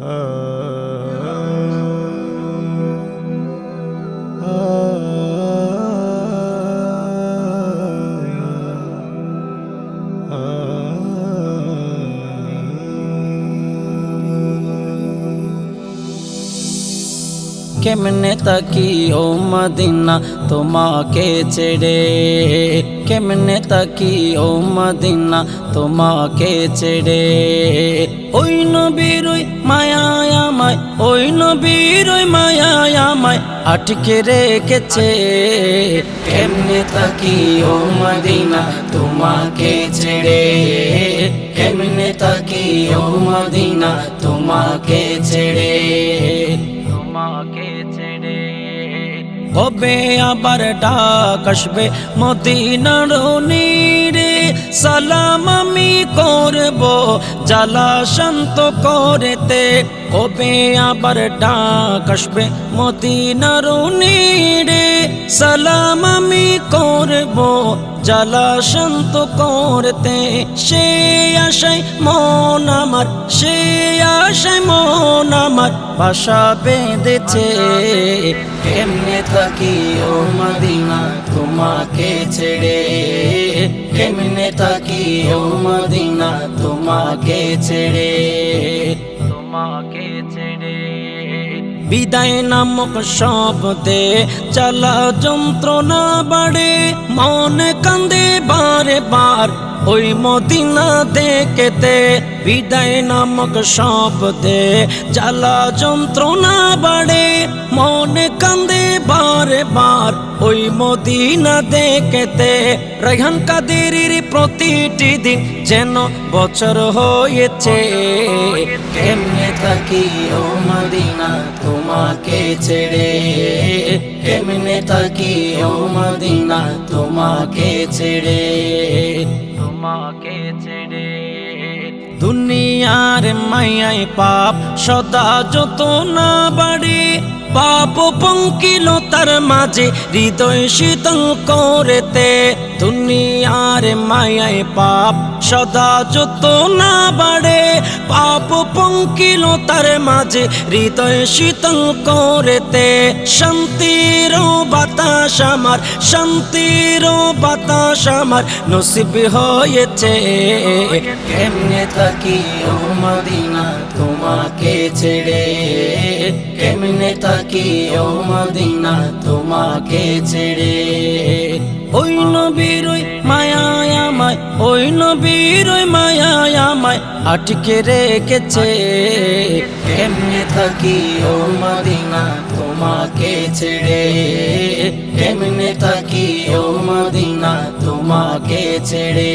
Uh... কেমনে তাকি ও Medina তোমাকে ছেড়ে? কেমনে তাকি ও মদিনা তোমাকে ছেড়ে? ওই নবীর ওই ওই নবীর ওই আটকে রেখেছে। কেমনে তাকি ও মদিনা তোমাকে ছেড়ে? কেমনে তাকি ও মদিনা তোমাকে ছেড়ে? তোমাকে ছেড়ে। হবে আবার ডাক আসবে মদিনার নীরে। সালাম আমি করব, জ্বালা শান্ত করেতে। কবে আবার ডাক আসবে মদিনার নীরে। সালাম আমি করব জ্বালা করতে, সে আশায় মন আমার, সে আশায় মন আমার বাসা বেঁধেছে। কেমনে থাকি ও মদিনা তোমাকে ছেড়ে? কেমনে থাকি ও মদিনা তোমাকে ছেড়ে? তোমাকে বিদায় নামক শব্দে চালা যন্ত্রণা বাড়ে মনে কান্দে বারে বার। ওই মদিনা দেখতে বিদায় নামক শব্দে জ্বালা যন্ত্রণা বাড়ে, মনে কান্দে বারে বার। ওই মদিনা দেখতে রেহান কাদেরির প্রতিটি দিন যেন বছর হয়েছে। কেমনে থাকি ও মদিনা তোমাকে ছেড়ে? কেমনে থাকি ও মদিনা তোমাকে ছেড়ে? তোমাকে ছেড়ে। দুনিয়ার মায়াই পাপ, সদা যত না বাড়ে, পাপ পঙ্কিলতার মাঝে, হৃদয় শীতল করেতে। দুনিয়ার মায়াই পাপ, সদা যত না বাড়ে, পাপ পঙ্কিলতার মাঝে, হৃদয় শীতল করেতে। শান্তির বাতাস আমার, শান্তির বাতাস আমার, নসিব হয়েছে। কেমনে থাকি ও মদিনা তোমাকে ছেড়ে? কেমনে থাকি ও মদিনা তোমাকে ছেড়ে? ওই নবীর মায়ায় আমায়, ওই নবীর মায়ায় আমায় আটকে রেখেছে। কেমনে থাকি ও মদিনা তোমাকে ছেড়ে? কেমনে থাকি ও মদিনা তোমাকে ছেড়ে।